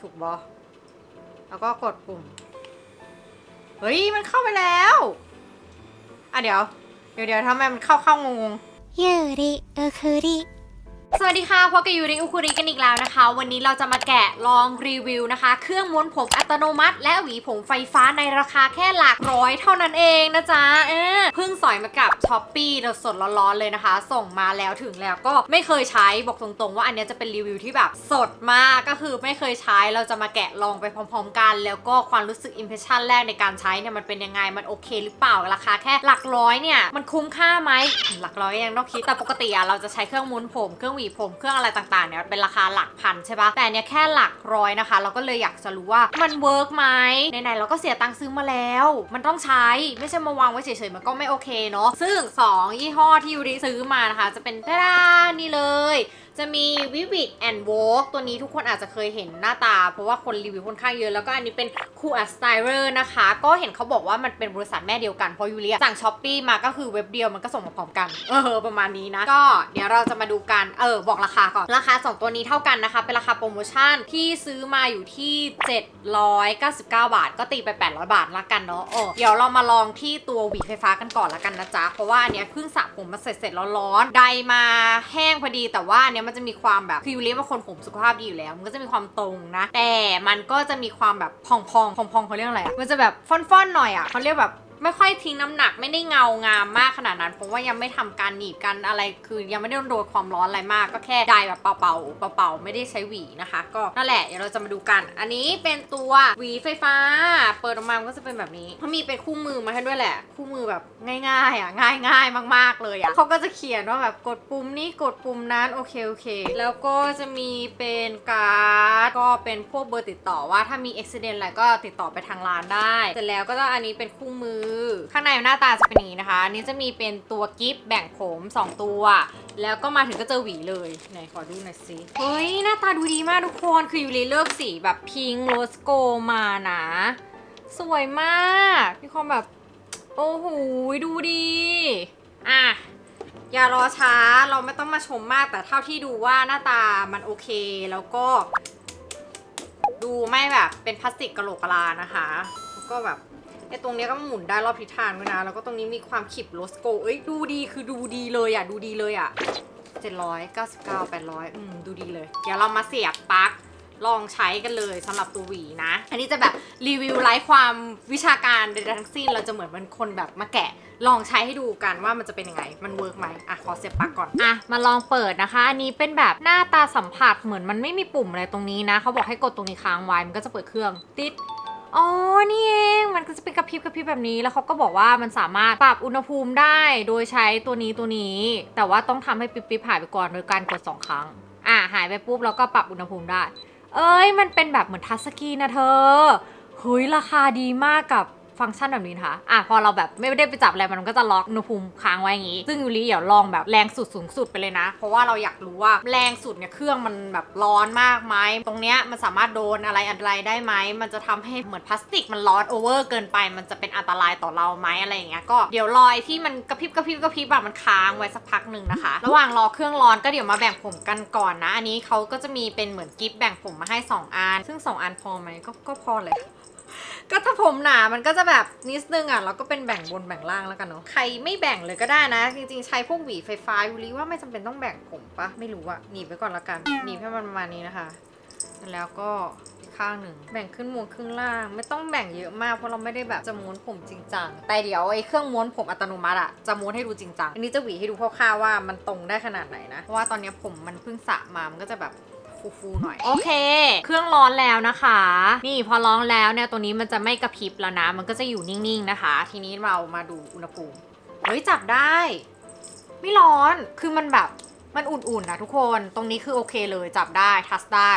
ถูกบอแล้วก็กดปุ่ม เฮ้ย มันเข้าไปแล้ว อะเดี๋ยว เดี๋ยวเดี๋ยวทำไมมันเข้าเข้างงยูริอุคุริ สวัสดีค่ะพบกับยูริอุคุริกันอีกแล้วนะคะ วันนี้เราจะมาแกะลองรีวิวนะคะ เครื่องม้วนผมอัตโนมัติ และหวีผมไฟฟ้าในราคาแค่หลักร้อยเท่านั้นเองนะจ๊ะเออเพิ่งสอยมากับช้อปปี้สดๆร้อนๆเลยนะคะ ส่งมาแล้วถึงแล้วก็ไม่เคยใช้บอกตรงๆ ว่าอันนี้จะเป็นรีวิวที่แบบสดมากก็คือไม่เคยใช้เราจะมาแกะลองไปพร้อม ๆ กัน แล้วก็ความรู้สึกอิมเพรสชันแรกในการใช้เนี่ยมันเป็นยังไงมันโอเค หรือเปล่าราคาแค่หลักร้อยเนี่ยมันคุ้มค่าไหมหลักร้อยยังต้องคิดแต่ปกติอะเราจะใช้เครื่องม้วนผมเครื่องหวีผมเครื่องอะไรต่างๆเนี่ยเป็นราคาหลักพันใช่ปะแต่เนี้ยแค่หลักร้อยนะคะ เราก็เลยอยากจะรู้ว่ามันเวิร์กไหมไหนๆเราก็เสียตังค์ซื้อมาแล้ว มันต้องใช้ไม่ใช่มาวางไว้เฉยๆมันก็ไม่โอเคเนาะซึ่ง 2 ยี่ห้อที่ยูริซื้อมานะคะ จะเป็นด้านี่เลย จะมี Vivid and Vogue ตัวนี้ทุกคนอาจจะเคยเห็นหน้าตา เพราะว่าคนรีวิวค่อนข้างเยอะ แล้วก็อันนี้เป็น Cool a Styler นะคะ ก็เห็นเขาบอกว่ามันเป็นบริษัทแม่เดียวกันเพราะยูเลียสั่งช้อปปีมาก็คือเว็บเดียวมันก็ส่งมาพร้อมกันเออประมาณนี้นะ ก็เดี๋ยวเราจะมาดูกันเออบอกราคาก่อนราคา 2 ตัวนี้เท่ากันนะคะ เป็นราคาโปรโมชั่นที่ซื้อมาอยู่ที่ 799 บาท ก็ตีไป 800 บาทละกันเนาะเออเดี๋ยวเรามาลองที่ตัวหวีไฟฟ้ากันก่อนละกันนะจ๊ะเพราะว่าอันเนี้ยเพิ่งสระผมมาเสร็จเสร็จๆร้อนๆไดมาแห้งพอดีแต่ว่าอันเนี้ยมันจะมีความแบบคือยูเลียเป็นคนผมสุขภาพดีอยู่แล้ว มันก็จะมีความตรงนะ แต่มันก็จะมีความแบบพองๆพองๆเขาเรียกอะไรอะมันจะแบบฟ่อนๆหน่อยอะเขาเรียกแบบ ไม่ค่อยทิ้งน้ำหนักไม่ได้เงางามมากขนาดนั้น เพราะว่ายังไม่ทำการหนีบกันอะไรคือยังไม่ได้โดนความร้อนอะไรมาก ก็แค่ไดายแบบเป่าๆเป่าๆไม่ได้ใช้หวีนะคะ ก็นั่นแหละเดี๋ยวเราจะมาดูกัน อันนี้เป็นตัวหวีไฟฟ้า เปิดออกมาก็จะเป็นแบบนี้เขามีเป็นคู่มือมาให้ด้วยแหละ คู่มือแบบง่ายๆอะง่ายง่ายๆมาก ๆเลยอะเขาก็จะเขียนว่าแบบกดปุ่มนี้กดปุ่มนั้นโอเคโอเค แล้วก็จะมีเป็นการ์ดก็เป็นพวกเบอร์ติดต่อว่าถ้ามีอุบิเหตุอะไรก็ติดต่อไปทางร้านได้เสร็จแล้วก็จะอันนี้เป็นคู่มือข้างในหน้าตาจะเป็นอย่างนี้นะคะอันนี้จะมีเป็นตัวกิฟต์แบ่งผม 2 ตัว แล้วก็มาถึงก็เจอหวีเลยไหนขอดูหน่อยสิเฮ้ยหน้าตาดูดีมากทุกคนคือยูรีเลือกสีแบบพิงโรสโกมานะสวยมากมีความแบบ โอ้โหดูดีอะอย่ารอช้าเราไม่ต้องมาชมมากแต่เท่าที่ดูว่าหน้าตามันโอเคแล้วก็ ดูไม่แบบเป็นพลาสติกกะโหลกกะลานะคะ แล้วก็แบบ ไอตรงเนี้ยก็หมุนได้รอบทิศทางด้วยนะ แล้วก็ตรงนี้มีความขีบโลสโก เอ้ยดูดีคือดูดีเลยอะ ดูดีเลยอะ799 800อืมดูดีเลย เดี๋ยวเรามาเสียบปลั๊กลองใช้กันเลยสำหรับตัวหวีนะ อันนี้จะแบบรีวิวไร้ความวิชาการใดๆทั้งสิ้น เราจะเหมือนเป็นคนแบบมาแกะลองใช้ให้ดูกันว่ามันจะเป็นยังไง มันเวิร์กไหมอะขอเสียบปลั๊กก่อน อะมาลองเปิดนะคะ อันนี้เป็นแบบหน้าตาสัมผัสเหมือนมันไม่มีปุ่มอะไรตรงนี้นะ เขาบอกให้กดตรงนี้ค้างไว้ มันก็จะเปิดเครื่องติด อ๋อ นี่เอง มันก็จะเป็นกระพริบกระพริบแบบนี้ แล้วเขาก็บอกว่ามันสามารถปรับอุณหภูมิได้ โดยใช้ตัวนี้ตัวนี้ แต่ว่าต้องทำให้ปิ๊บปิ๊บหายไปก่อนโดยการกดสองครั้ง อ่า หายไปปุ๊บแล้วก็ปรับอุณหภูมิได้ เอ้ย มันเป็นแบบเหมือนทัชสกรีนนะเธอ เฮ้ย ราคาดีมากกับ ฟังก์ชันแบบนี้นะคะ อะพอเราแบบไม่ได้ไปจับอะไรมันก็จะล็อกอุณหภูมิค้างไว้อย่างงี้ ซึ่งยูริเดี๋ยวลองแบบแรงสุดสูงสุดไปเลยนะ เพราะว่าเราอยากรู้ว่าแรงสุดเนี่ยเครื่องมันแบบร้อนมากไหมตรงเนี้ยมันสามารถโดนอะไรอะไรได้ไหมมันจะทำให้เหมือนพลาสติกมันร้อนโอเวอร์เกินไป มันจะเป็นอันตรายต่อเราไหมอะไรอย่างเงี้ยก็เดี๋ยวรอยที่มันกระพริบกระพริบกระพริบแบบมันค้างไว้สักพักหนึ่งนะคะ ระหว่างรอเครื่องร้อนก็เดี๋ยวมาแบ่งผมกันก่อนนะ อันนี้เขาก็จะมีเป็นเหมือนกิฟต์แบ่งผมมาให้สองอัน ซึ่งสองอันพอไหมก็ก็พอเลย ก็ถ้าผมหนา มันก็จะแบบนิดนึงอะแล้วก็เป็นแบ่งบนแบ่งล่างแล้วกันเนาะ ใครไม่แบ่งเลยก็ได้นะ จริงๆ ใช้พวกหวีไฟฟ้ายูริว่าไม่จำเป็นต้องแบ่งผมปะไม่รู้อะหนีบไว้ก่อนละกันหนีบให้มันประมาณนี้นะคะ แล้วก็อีกข้างหนึ่ง แบ่งขึ้นม้วนครึ่งล่าง ไม่ต้องแบ่งเยอะมากเพราะเราไม่ได้แบบจะม้วนผมจริงจัง แต่เดี๋ยวไอ้เครื่องม้วนผมอัตโนมัติอะจะม้วนให้ดูจริงจัง อันนี้จะหวีให้ดูคร่าวๆว่ามันตรงได้ขนาดไหนนะ เพราะว่าตอนนี้ผมมันเพิ่งสระมา มันก็จะแบบ ฟูๆหน่อย โอเค เครื่องร้อนแล้วนะคะ นี่พอร้อนแล้วเนี่ยตัวนี้มันจะไม่กระพริบแล้วนะ มันก็จะอยู่นิ่งๆนะคะ ทีนี้เรามาดูอุณหภูมิเฮ้ยจับได้ ไม่ร้อนคือมันแบบมันอุ่นๆนะทุกคนตรงนี้คือโอเคเลยจับได้ทัชได้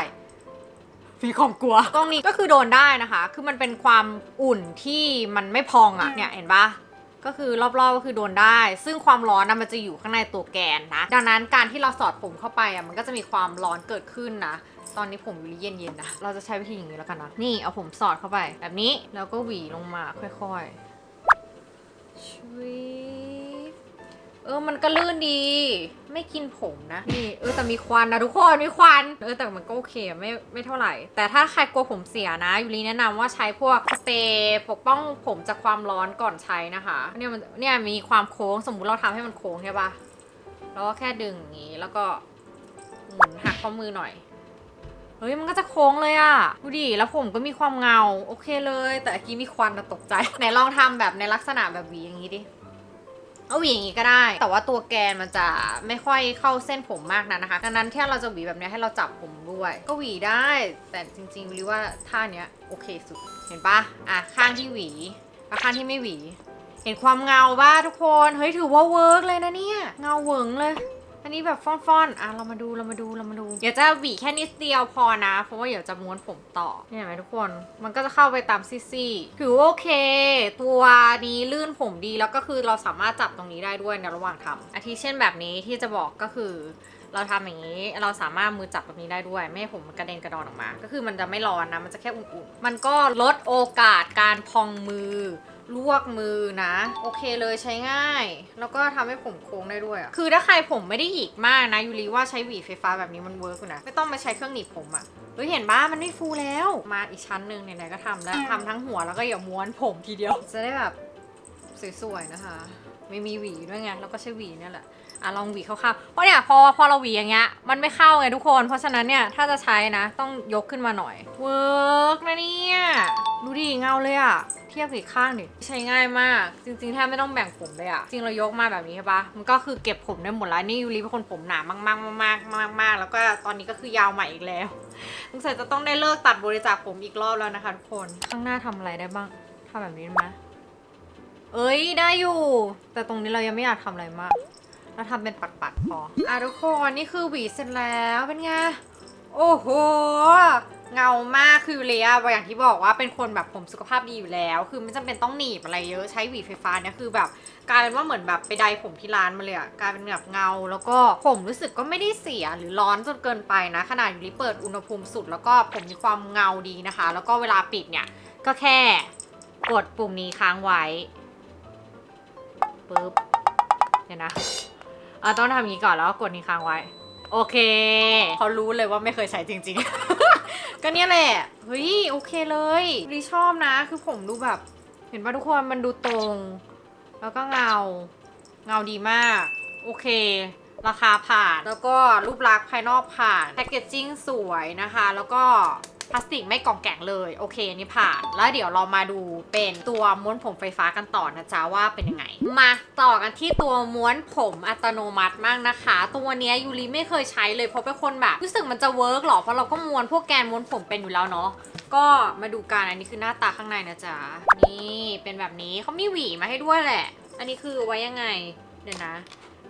มีความกลัว ตรงนี้ก็คือโดนได้นะคะ คือมันเป็นความอุ่นที่มันไม่พองอะ่ะเนี่ยเห็นปะ ก็คือรอบๆก็คือโดนได้ ซึ่งความร้อนนะมันจะอยู่ข้างในตัวแกนนะ ดังนั้นการที่เราสอดผมเข้าไปอะมันก็จะมีความร้อนเกิดขึ้นนะ ตอนนี้ผมอยู่เย็นๆนะ เราจะใช้วิธีอย่างนี้แล้วกันนะ นี่เอาผมสอดเข้าไปแบบนี้ แล้วก็หวีลงมาค่อยๆชวิบเอออมันก็ลื่นดี ไม่กินผมนะ นี่เออแต่มีควันนะทุกคนมีควัน เออแต่มันก็โอเคไม่ไม่เท่าไหร่ แต่ถ้าใครกลัวผมเสียนะยูรีแนะนำว่าใช้พวกสเปรย์ปกป้องผมจากความร้อนก่อนใช้นะคะเนี่ยมันเนี่ยมีความโค้งสมมุติเราทำให้มันโค้งใช่ปะแล้วก็แค่ดึงอย่างนี้แล้วก็หมุนหักข้อมือหน่อยเฮ้ยมันก็จะโค้งเลยอะดูดิแล้วผมก็มีความเงา โอเคเลย แต่เมื่อกี้มีควันอะตกใจ ไหนลองทำแบบในลักษณะแบบหวีอย่างนี้ดิ เอาหวีอย่างนี้ก็ได้ แต่ว่าตัวแกนมันจะไม่ค่อยเข้าเส้นผมมากนะนะคะ ดังนั้นถ้าเราจะหวีแบบนี้ให้เราจับผมด้วย ก็หวีได้ แต่จริงๆวิวว่าท่าเนี้ยโอเคสุด เห็นปะอะข้างที่หวีแล้วข้างที่ไม่หวี เห็นความเงาบ้าทุกคน เฮ้ยถือว่าเวิร์กเลยนะเนี่ย เงาเวิงเลย อันนี้แบบฟ่อนๆ อะเรามาดูเรามาดูเรามาดู เดี๋ยวจะหวีแค่นิดเดียวพอนะ เพราะว่าเดี๋ยวจะม้วนผมต่อ เนี่ยเห็นไหมทุกคน มันก็จะเข้าไปตามซี่ๆถือว่าโอเค ตัวนี้ลื่นผมดีแล้วก็คือเราสามารถจับตรงนี้ได้ด้วยในระหว่างทำอาทิเช่นแบบนี้ที่จะบอกก็คือ เราทำอย่างนี้ เราสามารถมือจับแบบนี้ได้ด้วย ไม่ให้ผมมันกระเด็นกระดอนออกมา ก็คือมันจะไม่ร้อนนะ มันจะแค่อุ่นๆ มันก็ลดโอกาสการพองมือ ลวกมือนะ โอเคเลยใช้ง่าย แล้วก็ทำให้ผมโค้งได้ด้วยอะคือถ้าใครผมไม่ได้หยิกมากนะยูรีว่าใช้หวีไฟฟ้าแบบนี้มันเวิร์กอยู่นะไม่ต้องมาใช้เครื่องหนีบผมอะเฮ้ยเห็นบ้ามันไม่ฟูแล้ว มาอีกชั้นหนึ่งไหนๆก็ทำแล้วทำทั้งหัวแล้วก็อย่าม้วนผมทีเดียว จะได้แบบสวยๆนะคะ ไม่มีหวีด้วยไงแล้วก็ใช้หวีนี่แหละ อะลองหวีคร่าวๆเพราะเนี่ยพอพอเราหวีอย่างเงี้ยมันไม่เข้าไงทุกคน เพราะฉะนั้นเนี่ยถ้าจะใช้นะต้องยกขึ้นมาหน่อยเวิร์กนะเนี่ยดูดิเงาเลยอะเทียบอีกข้างดิใช้ง่ายมาก จริงๆแทบไม่ต้องแบ่งผมเลยอะจริงเรายกมาแบบนี้ใช่ปะมันก็คือเก็บผมได้หมดแล้วนี่ยูริเป็นคนผมหนามากๆมากๆมากๆมากๆแล้วก็ตอนนี้ก็คือยาวใหม่อีกแล้วสงสัยจะต้องได้เลิกตัดบริจาคผมอีกรอบแล้วนะคะทุกคนข้างหน้าทำอะไรได้บ้างทำแบบนี้ได้ไหมเอ้ยได้อยู่ แต่ตรงนี้เรายังไม่อยากทำอะไรมาก เราทำเป็นปัดๆพออะทุกคนนี่คือหวีเสร็จแล้วเป็นไงโอ้โห เงามากคือเลียอย่างที่บอกว่าเป็นคนแบบผมสุขภาพดีอยู่แล้ว คือไม่จำเป็นต้องหนีบอะไรเยอะใช้หวีไฟฟ้าเนี่ยคือแบบกลายเป็นว่าเหมือนแบบไปไดผมที่ร้านมาเลยอะกลายเป็นแบบเงา แล้วก็ผมรู้สึกก็ไม่ได้เสียหรือร้อนจนเกินไปนะ ขนาดอยู่ที่เปิดอุณหภูมิสุด แล้วก็ผมมีความเงาดีนะคะ แล้วก็เวลาปิดเนี่ยก็แค่ กดปุ่มนี้ค้างไว้ปึ๊บเดี๋ยวนะ ออต้องทำอย่างนี้ก่อนแล้วก็กดนี้ค้างไว้ โอเค เขารู้เลยว่าไม่เคยใช้จริง ๆ ก็เนี่ยแหละ เฮ้ยโอเคเลยรีชอบนะ คือผมดูแบบ เห็นป่ะทุกคนมันดูตรง แล้วก็เงา เงาดีมาก โอเค ราคาผ่าน แล้วก็รูปลักษณ์ภายนอกผ่าน แพคเกจจิ้งสวยนะคะ แล้วก็ พลาสติกไม่กล่องแกงเลย โอเคอันนี่ผ่าน แล้วเดี๋ยวเรามาดูเป็นตัวม้วนผมไฟฟ้ากันต่อนะจ๊ะว่าเป็นยังไง มาต่อกันที่ตัวม้วนผมอัตโนมัติมากนะคะ ตัวเนี้ยยูริไม่เคยใช้เลยเพราะเป็นคนแบบรู้สึกมันจะเวิร์กหรอเพราะเราก็ม้วนพวกแกนม้วนผมเป็นอยู่แล้วเนาะก็มาดูกันอันนี้คือหน้าตาข้างในนะจ๊ะนี่เป็นแบบนี้เขามีหวีมาให้ด้วยแหละ อันนี้คือไว้ยังไงเดี๋ยวนะ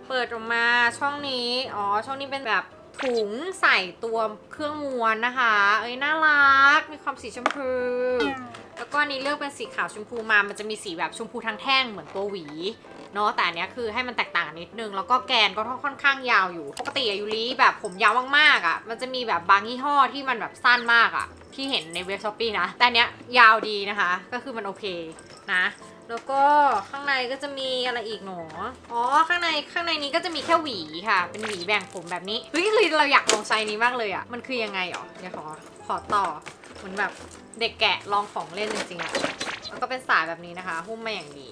เปิดออกมาช่องนี้อ๋อช่องนี้เป็นแบบ ถุงใส่ตัวเครื่องม้วนนะคะ เอ้ยน่ารัก มีความสีชมพู แล้วก็อันนี้เลือกเป็นสีขาวชมพูมา มันจะมีสีแบบชมพูทั้งแท่งเหมือนตัวหวี เนาะ แต่อันเนี้ยคือให้มันแตกต่างนิดนึง แล้วก็แกนก็ค่อนข้างยาวอยู่ ปกติอะยูริแบบผมยาวมากๆอะมันจะมีแบบบางยี่ห้อที่มันแบบสั้นมากอะที่เห็นในเว็บช้อปปี้นะ แต่อันเนี้ยยาวดีนะคะ ก็คือมันโอเคนะ แล้วก็ข้างในก็จะมีอะไรอีกหนออ๋อ ข้างในข้างในนี้ก็จะมีแค่หวีค่ะ เป็นหวีแบ่งผมแบบนี้ เฮ้ยคือเราอยากลองใช้นี้มากเลยอะมันคือยังไงหรอ เดี๋ยวขอขอต่อ เหมือนแบบเด็กแกะลองของเล่นจริงๆอะ แล้วก็เป็นสายแบบนี้นะคะ หุ้มมาอย่างดี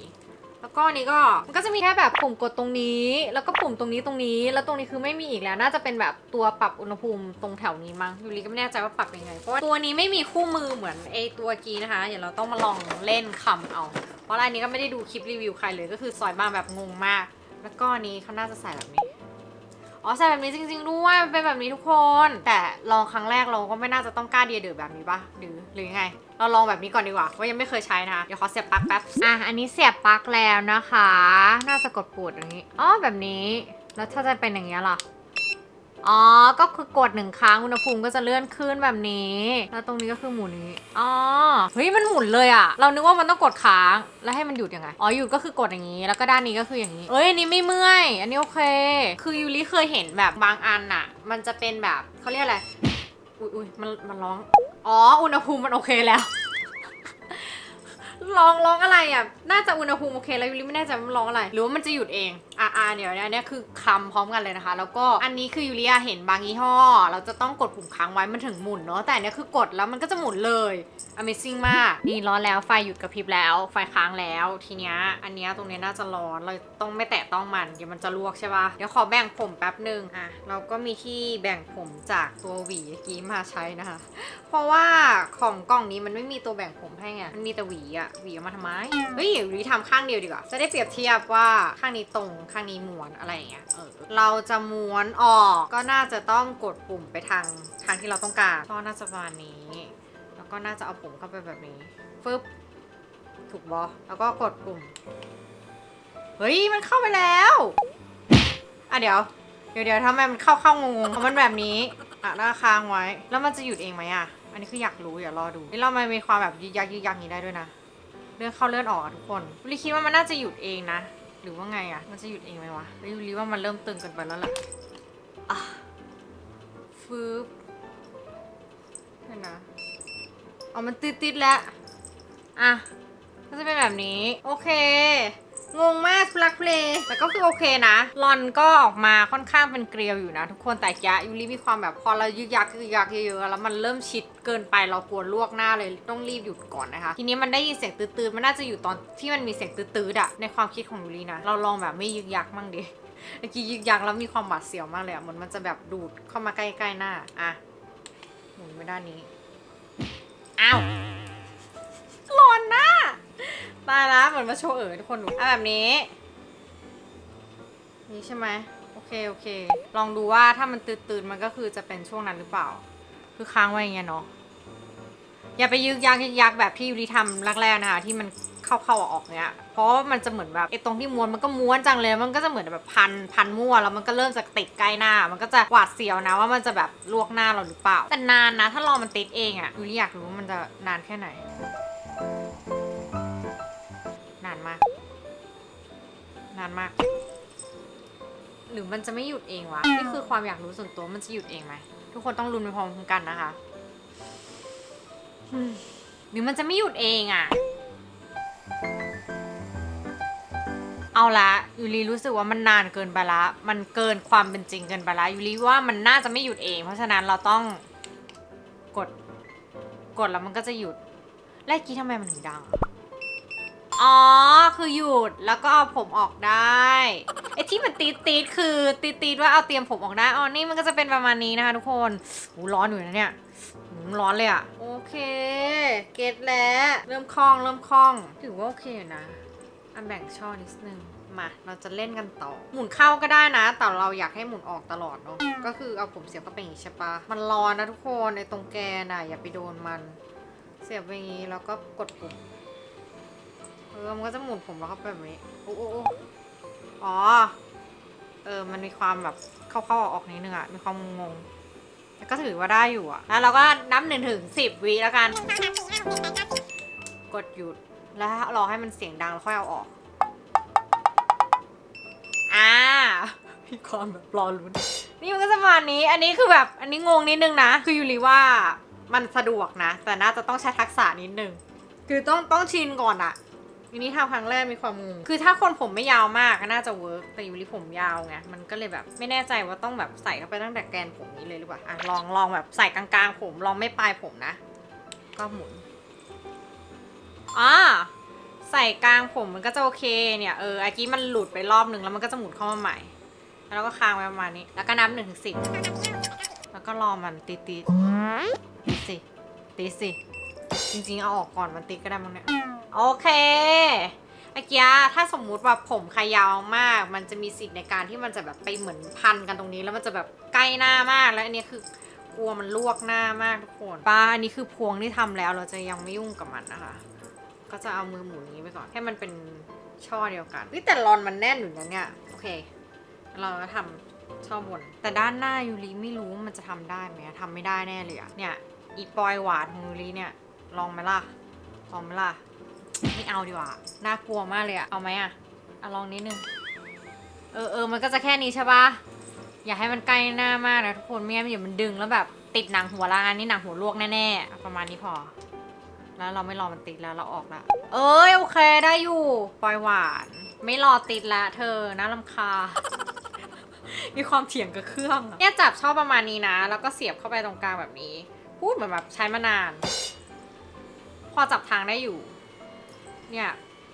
แล้วก็นี้ก็มันก็จะมีแค่แบบปุ่มกดตรงนี้ แล้วก็ปุ่มตรงนี้ตรงนี้ แล้วตรงนี้คือไม่มีอีกแล้ว น่าจะเป็นแบบตัวปรับอุณหภูมิตรงแถวนี้มั้งยูริก็ไม่แน่ใจว่าปรับยังไง เพราะตัวนี้ไม่มีคู่มือเหมือนไอตัวกีนะคะ เดี๋ยวเราต้องมาลองเล่นคำเอา เพราะอันนี้ก็ไม่ได้ดูคลิปรีวิวใครเลย ก็คือซอยมาแบบงงมาก แล้วก็นี้เขาน่าจะใส่แบบนี้อ๋อใส่แบบนี้จริงๆด้วยเป็นแบบนี้ทุกคน แต่ลองครั้งแรกเราก็ไม่น่าจะต้องกล้าเดียเดือแบบนี้ปะหรือหรือยังไง เราลองแบบนี้ก่อนดีกว่าว่าะยังไม่เคยใช้นะคะเดี๋ยวขอเสียบปลั๊กแป๊บอะอันนี้เสียบปลั๊กแล้วนะคะ น่าจะกดปูดอย่างนี้อ๋อแบบนี้แล้วถ้าจะเป็นอย่างเงี้ยล่ะอ๋อ ก็คือกดหนึ่งครั้งอุณหภูมิก็จะเลื่อนขึ้นแบบนี้ แล้วตรงนี้ก็คือหมุนนี้ อ๋อ เฮ้ย มันหมุนเลยอะเรานึกว่ามันต้องกดค้าง แล้วให้มันหยุดยังไง อ๋อ หยุดก็คือกดอย่างนี้ แล้วก็ด้านนี้ก็คืออย่างนี้ เอ้ย อันนี้ไม่เมื่อย อันนี้โอเค คือยูริเคยเห็นแบบบางอันอะมันจะเป็นแบบเขาเรียกอะไร อุ้ยอุ้ยมัน มันร้อง อ๋อ อุณหภูมิมันโอเคแล้ว ร้องร้องอะไรอะ น่าจะอุณหภูมิโอเคแล้วยูริไม่แน่ใจว่ามันร้องอะไร หรือว่ามันจะหยุดเอง อะอะเดี๋ยวอันเนี้ยคือคำพร้อมกันเลยนะคะ แล้วก็อันนี้คือยูเรียเห็นบางยี่ห้อ เราจะต้องกดปุ่มค้างไว้มันถึงหมุนเนาะ แต่อันเนี้ยคือกดแล้วมันก็จะหมุนเลย Amazing มาก นี่ร้อนแล้วไฟหยุดกระพริบแล้ว ไฟค้างแล้ว ทีเนี้ยอันเนี้ยตรงเนี้ยน่าจะร้อน เราต้องไม่แตะต้องมัน เดี๋ยวมันจะลวกใช่ปะเดี๋ยวขอแบ่งผมแป๊บหนึ่งอะ เราก็มีที่แบ่งผมจากตัวหวีเมื่อกี้มาใช้นะคะ เพราะว่าของกล่องนี้มันไม่มีตัวแบ่งผมให้ไง มันมีแต่หวีอะหวีเอามาทำไม เฮ้ยหวีทำข้างเดียวดีกว่า จะได้เปรียบเทียบว่าข้างนี้ตรงข้างนี้ม้วนอะไรอย่างเงี้ย เออ เราจะม้วนออก ก็น่าจะต้องกดปุ่มไปทางทางที่เราต้องการ ก็น่าจะประมาณนี้ แล้วก็น่าจะเอาผมเข้าไปแบบนี้ ฟึบ ถูกบอแล้วก็กดปุ่ม เฮ้ย มันเข้าไปแล้ว อะเดี๋ยว เดี๋ยวเดี๋ยวทำไมมันเข้าเข้างงๆเพราะมันแบบนี้ อะหน้าค้างไว้ แล้วมันจะหยุดเองไหมอะ อันนี้คืออยากรู้อย่ารอดู นี่เรามันมีความแบบยึกยักยึกยักนี้ได้ด้วยนะ เลือดเข้าเลือดออกอะทุกคนลิคิดว่ามันน่าจะหยุดเองนะ หรือว่าไงอะมันจะหยุดเองไหมวะลิลิว่ามันเริ่มตึงเกันไปแล้วแหละอะฟืบเห็นนะเอามันติดๆแล้ว อะ ก็จะเป็นแบบนี้ โอเค งงมากทุลักทุเลแต่ก็คือโอเคนะรอนก็ออกมาค่อนข้างเป็นเกลียวอยู่นะ ทุกคนแต่ยะยูริมีความแบบพอเรายึกยักยึกยักเยอะๆแล้วมันเริ่มชิดเกินไปเรากลัวลวกหน้าเลยต้องรีบหยุดก่อนนะคะ ทีนี้มันได้ยินเสียงตื้อๆมันน่าจะอยู่ตอนที่มันมีเสียงตื้อๆอะในความคิดของยูรินะเราลองแบบไม่ยึกยักมั่งดิเมื่อกี้ยึกยักแล้วมีความหวาดเสียวมากเลยอะเหมือนมันจะแบบดูดเข้ามาใกล้ๆหน้าอะหมุนไปด้านนี้อ้าว ตายละเหมือนมาโชว์เอ๋อทุกคนดูอะแบบนี้ นี่ใช่ไหมโอเคโอเค ลองดูว่าถ้ามันตื่นๆมันก็คือจะเป็นช่วงนั้นหรือเปล่า คือค้างไว้อย่างเงี้ยเนาะอย่าไปยึกยักยึกยักแบบที่ยูริทำแรกๆนะคะที่มันเข้าๆออกเนี้ย เพราะว่ามันจะเหมือนแบบไอ้ตรงที่ม้วนมันก็ม้วนจังเลยมันก็จะเหมือนแบบพันพันมั่วแล้วมันก็เริ่มจะติดใกล้หน้า มันก็จะหวาดเสียวนะว่ามันจะแบบลวกหน้าเราหรือเปล่า แต่นานนะ ถ้ารอมันติดเองอะยูริอยากรู้ว่ามันจะนานแค่ไหน นานมาก หรือมันจะไม่หยุดเองวะ นี่คือความอยากรู้ส่วนตัวมันจะหยุดเองไหม ทุกคนต้องรุนไปพร้อมกันนะคะอืมหรือมันจะไม่หยุดเองอะเอาละยูริรู้สึกว่ามันนานเกินไปละ มันเกินความเป็นจริงเกินไปละยูริว่ามันน่าจะไม่หยุดเอง เพราะฉะนั้นเราต้องกด กดแล้วมันก็จะหยุด แล้วเมื่อกี้ทำไมมันถึงดังอะ อ๋อ คือหยุดแล้วก็เอาผมออกได้ไอ้ที่มันตีดตีดคือตีดตีดว่าเอาเตรียมผมออกได้อ๋อนี่มันก็จะเป็นประมาณนี้นะคะทุกคนหูร้อนอยู่นะเนี่ยหูร้อนเลยอะโอเค เก็ตแล้วเริ่มคล่องเริ่มคล่องถือว่าโอเคอยู่นะอันแบ่งช่อนิดนึงมาเราจะเล่นกันต่อ หมุนเข้าก็ได้นะ แต่เราอยากให้หมุนออกตลอดเนาะก็คือเอาผมเสียบเข้าไปอย่างนี้ใช่ปะมันร้อนนะทุกคนในตรงแกนอะอย่าไปโดนมัน เสียบไปอย่างนี้แล้วก็กดปุ่ม ออมันก็จะหมุนผมแล้วเข้าไปแบบนี้โอ้โอ้อ้อ๋อ เออ มันมีความแบบเข้าๆออกๆนิดนึงอะมีความงงแต่ก็ถือว่าได้อยู่อะแล้วเราก็นับหนึ่งถึงสิบวิแล้วกัน กดหยุด แล้วรอให้มันเสียงดังแล้วค่อยเอาออก อ่ามีความแบบรอลุ้น นี่มันก็จะประมาณนี้ อันนี้คือแบบ อันนี้งงนิดนึงนะ คือยูริว่ามันสะดวกนะ แต่น่าจะต้องใช้ทักษะนิดนึง คือต้องต้องชินก่อนอะ ยูนี่ทำครั้งแรกมีความงงคือถ้าคนผมไม่ยาวมากก็น่าจะเวิร์กแต่ยูริผมยาวไงมันก็เลยแบบไม่แน่ใจว่าต้องแบบใส่เข้าไปตั้งแต่แกนผมนี้เลยหรือเปล่าอะลองลองแบบใส่กลางๆ ผมลองไม่ปลายผมนะ ก็หมุนอ่าใส่กลางผมมันก็จะโอเคเนี่ยเออไอกี้มันหลุดไปรอบหนึ่งแล้วมันก็จะหมุนเข้ามาใหม่ แล้วก็ค้างไว้ประมาณนี้ แล้วก็นับหนึ่งถึงสิบแล้วก็รอมันตีตีตีสิตีสิ จริงๆ เอาออกก่อนมันติดก็ได้มั้งเนี่ย โอเคเมื่อกี้ถ้าสมมุติว่าผมใครยาวมาก มันจะมีสิทธิ์ในการที่มันจะแบบไปเหมือนพันกันตรงนี้ แล้วมันจะแบบใกล้หน้ามากแล้วอันนี้คือกลัวมันลวกหน้ามากทุกคนป้าอันนี้คือพวงที่ทำแล้วเราจะยังไม่ยุ่งกับมันนะคะ ก็จะเอามือหมุนนี้ไปก่อนให้มันเป็นช่อเดียวกันแต่รอนมันแน่นอยู่นะเนี่ยโอเค เราก็ทำช่อบน แต่ด้านหน้ายูริไม่รู้มันจะทำได้ไหมอะทำไม่ได้แน่เลยอะเนี่ยอีปอยหวานของยูริเนี่ย ลองไหมล่ะ ลองไหมล่ะ ไม่เอาดีกว่า น่ากลัวมากเลยอะเอาไหมอะอะลองนิดนึง เออเออมันก็จะแค่นี้ใช่ปะอย่าให้มันใกล้หน้ามากนะทุกคนไม่งั้นเดี๋ยวมันดึงแล้วแบบติดหนังหัวละอันนี้หนังหัวลวกแน่ๆ ประมาณนี้พอ แล้วเราไม่รอมันติดแล้วเราออกละเอ้ยโอเคได้อยู่ปล่อยหวาน ไม่รอติดละเธอน่ารำคา มีความเถียงกับเครื่อง เนี่ยจับชอบประมาณนี้นะ แล้วก็เสียบเข้าไปตรงกลางแบบนี้ พูดเหมือนแบบใช้มานาน อจับทางได้อยู่ เนี่ย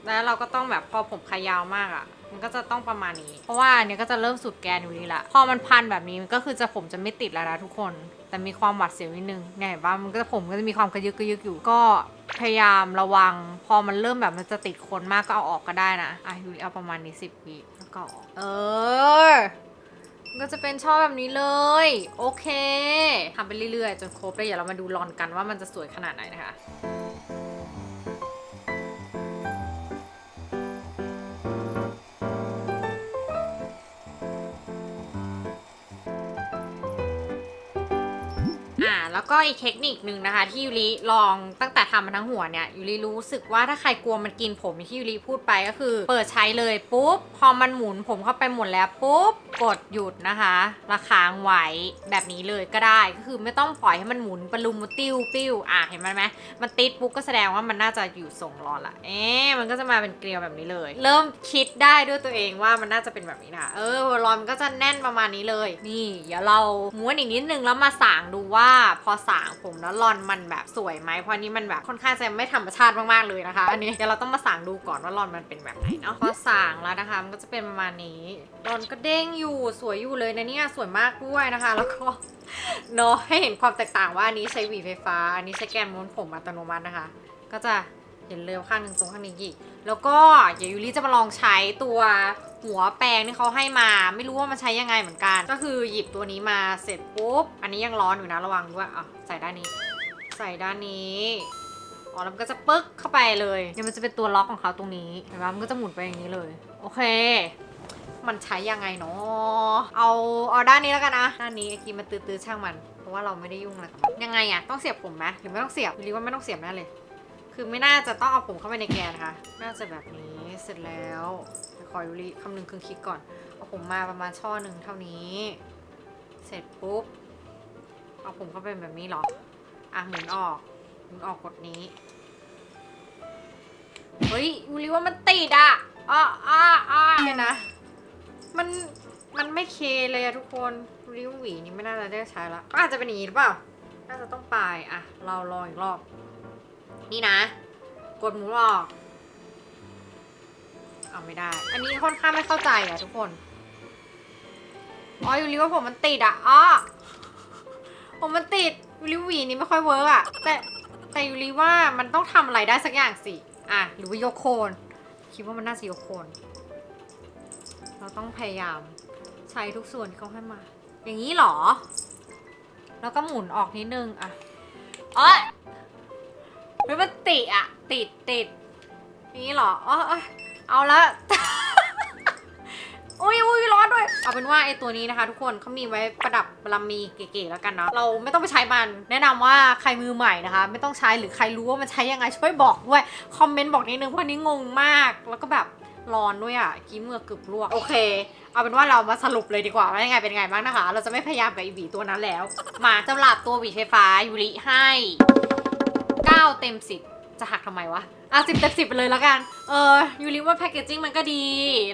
แล้วเราก็ต้องแบบพอผมขายาวมากอะ่ะ มันก็จะต้องประมาณนี้ เพราะว่าเนี้ยก็จะเริ่มสุดแกนอยู่นี่ละ พอมันพันแบบนี้มันก็คือจะผมจะไม่ติดแล้วนะทุกคน แต่มีความหวัดเสียวนิดนึง เนี่ยเห็นปะมันก็จะผมก็จะมีความกระยึกกระยึกอยู่ ก็พยายามระวัง พอมันเริ่มแบบมันจะติดคนมากก็เอาออกก็ได้นะ อะยูริเอาประมาณนี้สิบวิแล้วก็ออก เออก็จะเป็นช่อแบบนี้เลย โอเคทำไปเรื่อยๆ จนครบแล้วเดี๋ยวเรามาดูรอนกันว่ามันจะสวยขนาดไหนนะคะ แล้วก็อีกเทคนิคหนึ่งนะคะ ที่ยูริลองตั้งแต่ทำมาทั้งหัวเนี่ยยูริรู้สึกว่าถ้าใครกลัวมันกินผมที่ยูริพูดไปก็คือ เปิดใช้เลยปุ๊บพอมันหมุนผมเข้าไปหมดแล้วปุ๊บกดหยุดนะคะระค้างไว้แบบนี้เลยก็ได้ก็คือไม่ต้องปล่อยให้มันหมุนปลุมติ้วปิ้วอะเห็นไหมไหมมันติดปุ๊บก็แสดงว่ามันน่าจะอยู่ทรงรอนละเอ๊ะมันก็จะมาเป็นเกลียวแบบนี้เลย เริ่มคิดได้ด้วยตัวเองว่ามันน่าจะเป็นแบบนี้นะคะเออรอนมันก็จะแน่นประมาณนี้เลย นี่ เดี๋ยวเราม้วนอีกนิดนึงแล้วมาสางดูว่าพอสางผมแล้วรอนมันแบบสวยไหมเพราะนนี้มันแบบค่อนข้างจะไม่ธรรมชาติมากๆเลยนะคะ อันนี้เดี๋ยวเราต้องมาสางดูก่อนว่ารอนมันเป็นแบบไหนเนาะพอสางแล้วนะคะมันก็จะเป็นประมาณนี้รอนก็เด้งอยู่สวยอยู่เลยนะเนี่ยสวยมากด้วยนะคะ แล้วก็เนาะให้เห็นความแตกต่างว่าอันนี้ใช้หวีไฟฟ้า อันนี้ใช้แกนม้วนผมอัตโนมัตินะคะ ก็จะ เห็นเร็วข้างหนึ่งตรงข้างนี้อีก แล้วก็เดี๋ยวยูริจะมาลองใช้ตัวหัวแปรงที่เขาให้มา ไม่รู้ว่ามันใช้ยังไงเหมือนกัน ก็คือหยิบตัวนี้มาเสร็จปุ๊บ อันนี้ยังร้อนอยู่นะระวังด้วยอะใส่ด้านนี้ ใส่ด้านนี้อ๋อแล้วมันก็จะปึ๊กเข้าไปเลยเนี่ยวมันจะเป็นตัวล็อกของเขาตรงนี้เห็นไหมมันก็จะหมุนไปอย่างนี้เลย โอเค มันใช้ยังไงเนาะเอาเอาด้านนี้แล้วกันนะด้านนี้ไอ้กีมันตื้อๆช่างมัน เพราะว่าเราไม่ได้ยุ่งอะไรกับมันยังไงอะต้องเสียบผมไหมหรือไม่ต้องเสียบหรือว่าไม่ต้องเสียบแน่เลย คือไม่น่าจะต้องเอาผมเข้าไปในแกนนะคะ น่าจะแบบนี้เสร็จแล้วเดี๋ยวขอยุริคำนึงคืนคิดก่อน เอาผมมาประมาณช่อหนึ่งเท่านี้ เสร็จปุ๊บ เอาผมเข้าไปแบบนี้หรอ อะหมุนออก หมุนออกกดนี้ เฮ้ยยูริว่ามันติดอะอะอะอะเนี่ยนะ มัน มันไม่เคเลยอะทุกคนริ้วหวีนี่ไม่น่าจะได้ใช้ละก็อาจจะเป็นอย่างนี้หรือเปล่า น่าจะต้องปลายอะเราลองอีกรอบ นี่นะ กดหมุนออกเอาไม่ได้ อันนี้ค่อนข้างไม่เข้าใจอะทุกคน อ๋ออยู่ริว่าผมมันติดอะอ๋อผมมันติดยูริหวีนี่ไม่ค่อยเวิร์กอะแต่แต่ยูริว่ามันต้องทำอะไรได้สักอย่างสิอะหรือว่ายกโคน คิดว่ามันน่าจะยกโคน เราต้องพยายามใช้ทุกส่วนที่เขาให้มา อย่างนี้หรอ แล้วก็หมุนออกนิดนึงอะเอ้ย เฮ้ยมันติดอะติดติดนี้เหรออยเอเอาละอุ้ยอุ้ยร้อนด้วย เอาเป็นว่าไอตัวนี้นะคะ ทุกคนเขามีไว้ประดับปรมีเก๋ๆแล้วกันเนาะเราไม่ต้องไปใช้มัน แนะนำว่าใครมือใหม่นะคะ ไม่ต้องใช้หรือใครรู้ว่ามันใช้ยังไงช่วยบอกด้วยคอมเมนต์บอกนิดนึงเพราะนี้งงมากแล้วก็แบบร้อนด้วยอะกี้เมื่อเกือบลวกโอเค เอาเป็นว่าเรามาสรุปเลยดีกว่าว่ายังไงเป็นไงบ้างนะคะ เราจะไม่พยายามกับอีหวีตัวนั้นแล้ว มาสำหรับตัวหวีไฟฟ้ายูริให้ 9 เต็ม 10 จะหักทำไมวะอะสิบเต็มสิบไปเลยแล้วกัน เออยูริว่าแพคเกจิ้งมันก็ดี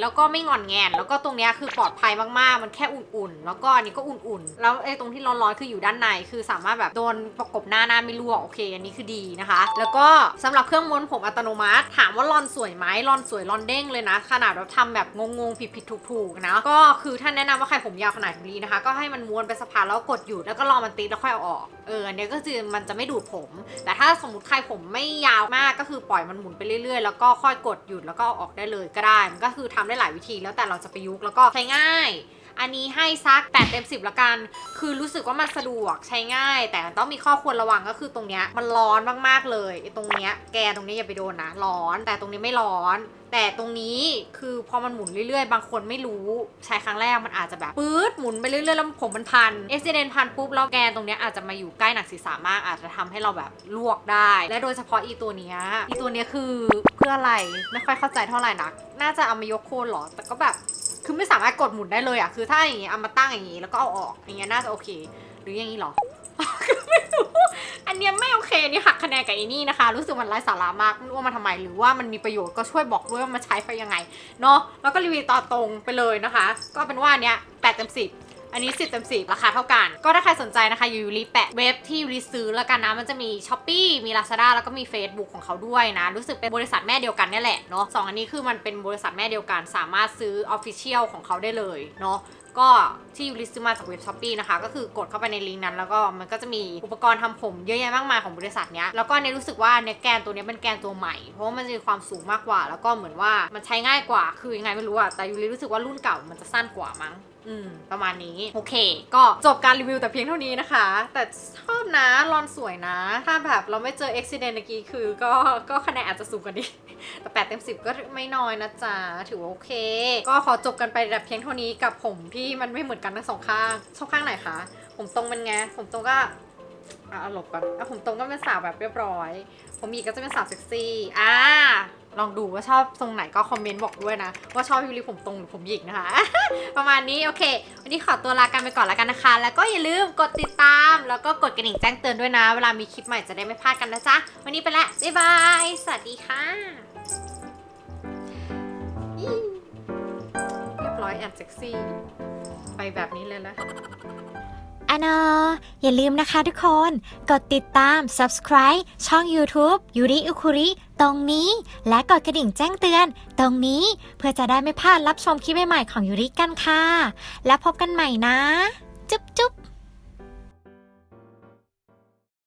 แล้วก็ไม่งอนแงน แล้วก็ตรงเนี้ยคือปลอดภัยมากๆ มันแค่อุ่นๆ แล้วก็อันนี้ก็อุ่นๆ แล้วไอ้ตรงที่ร้อนๆ คืออยู่ด้านใน คือสามารถแบบโดนประกบหน้าหน้าไม่รั่วโอเค อันนี้คือดีนะคะ แล้วก็สำหรับเครื่องม้วนผมอัตโนมัติ ถามว่าลอนสวยไหมลอนสวยลอนเด้งเลยนะ ขนาดเราทำแบบงงๆ ผิดๆ ถูกๆ นะ ก็คือท่านแนะนำว่าใครผมยาวขนาดนี้นะคะ ก็ให้มันม้วนไปสะพานแล้วกดหยุดแล้วก็รอมันติดแล้วค่อยเอาออก เอออันเนี้ยก็คือมันจะไม่ดูดผม แต่ถ้าสมมติใครผมไม่ยาวมากก็คือปล่อยมันหมุนไปเรื่อยๆ แล้วก็ค่อยกดหยุดแล้วก็ออกได้เลยก็ได้ มันก็คือทำได้หลายวิธีแล้วแต่เราจะประยุกต์แล้วก็ใช้ง่าย อันนี้ให้ซัก8เต็ม10ละกัน คือรู้สึกว่ามันสะดวกใช้ง่าย แต่ต้องมีข้อควรระวังก็คือตรงเนี้ยมันร้อนมากๆเลยตรงเนี้ยแกตรงนี้อย่าไปโดนนะร้อน แต่ตรงนี้ไม่ร้อน แต่ตรงนี้คือพอมันหมุนเรื่อยๆ บางคนไม่รู้ใช้ครั้งแรกมันอาจจะแบบปื๊ดหมุนไปเรื่อยๆแล้วผมมันพันเอ็กซิเดนพันปุ๊บแล้วแกนตรงเนี้ยอาจจะมาอยู่ใกล้หนังศีรษะมากอาจจะทำให้เราแบบลวกได้ และโดยเฉพาะอีตัวเนี้ยอีตัวเนี้ยคือเพื่ออะไรไม่ค่อยเข้าใจเท่าไหร่นัก น่าจะเอามายกโคนเหรอแต่ก็แบบ คือไม่สามารถกดหมุนได้เลยอะคือถ้าอย่างงี้เอามาตั้งอย่างงี้แล้วก็เอาออก อย่างเงี้ยน่าจะโอเค หรืออย่างงี้หรอคือไม่รู้ อันเนี้ยไม่โอเคนี่หักคะแนนกับไอ้นี่นะคะ รู้สึกมันไร้สาระมากไม่รู้ว่ามันทำไม หรือว่ามันมีประโยชน์ก็ช่วยบอกด้วยว่ามันใช้ไปยังไง เนาะ แล้วก็รีวิวต่อตรงไปเลยนะคะ ก็เป็นว่าเนี้ยแปดเต็มสิบ อันนี้ 10เต็ม10ราคาเท่ากัน ก็ถ้าใครสนใจนะคะยูริแปะเว็บที่ยูริซื้อแล้วกันนะมันจะมี s h อ p e e มี Lazada แล้วก็มี Facebook ของเขาด้วยนะ รู้สึกเป็นบริษัทแม่เดียวกันนี่แหละเนาะสองอันนี้คือมันเป็นบริษัทแม่เดียวกัน สามารถซื้อ Official ของเขาได้เลยเนาะก็ที่ยูริซื้อมาจากเว็บช้อปปีนะคะ ก็คือกดเข้าไปในลิงก์นั้น แล้วก็มันก็จะมีอุปกรณ์ทำผมเยอะแยะมากมายของบริษัทเนี้ยแล้วก็เนี่ยรู้สึกว่าเนี่ยแกนตัวนี้เป็นแกนตัวใหม่ เพราะว่ามันจะมีความสูงมากกว่า แล้วก็เหมือนว่ามันใช้ง่ายกว่า คือยังไงไม่รู้อะแต่ยูริรู้สึกว่ารุ่นเก่ามันจะสั้นกว่ามั้ง อืม ประมาณนี้ โอเค ก็จบการรีวิวแต่เพียงเท่านี้นะคะ แต่ชอบนะ รอนสวยนะ ถ้าแบบเราไม่เจออุบิเหตุเมื่อกี้คือก็ก็คะแนนอาจจะสูงกว่านี้ แต่แปดเต็มสิบก็ไม่น้อยนะจ๊ะ ถือว่าโอเค ก็ขอจบกันไปแต่เพียงเท่านี้กับผมที่มันไม่เหมือนกันทั้งสองข้าง ชอบข้างไหนคะ ผมตรงเป็นไง ผมตรงก็อะเอาหลบก่อนอะผมตรงก็เป็นสาวแบบเรียบร้อย ผมอีกก็จะเป็นสาวเซ็กซี่ อ่า ลองดูว่าชอบทรงไหนก็คอมเมนต์บอกด้วยนะ ว่าชอบยูริผมตรงหรือผมหยิกนะคะ ประมาณนี้โอเค วันนี้ขอตัวลากันไปก่อนแล้วกันนะคะ แล้วก็อย่าลืมกดติดตาม แล้วก็กดกระดิ่งแจ้งเตือนด้วยนะ เวลามีคลิปใหม่จะได้ไม่พลาดกันนะจ๊ะ วันนี้ไปแล้วบ๊ายบาย สวัสดีค่ะเรียบร้อยแอนเซ็กซี่ ไปแบบนี้เลยละ อะนออย่าลืมนะคะทุกคน กดติดตาม subscribe ช่อง YouTube ยูริอุคุริตรงนี้ และกดกระดิ่งแจ้งเตือน ตรงนี้เพื่อจะได้ไม่พลาดรับชมคลิปใหม่ๆของยูริกันค่ะ แล้วพบกันใหม่นะ จุ๊บจุ๊บ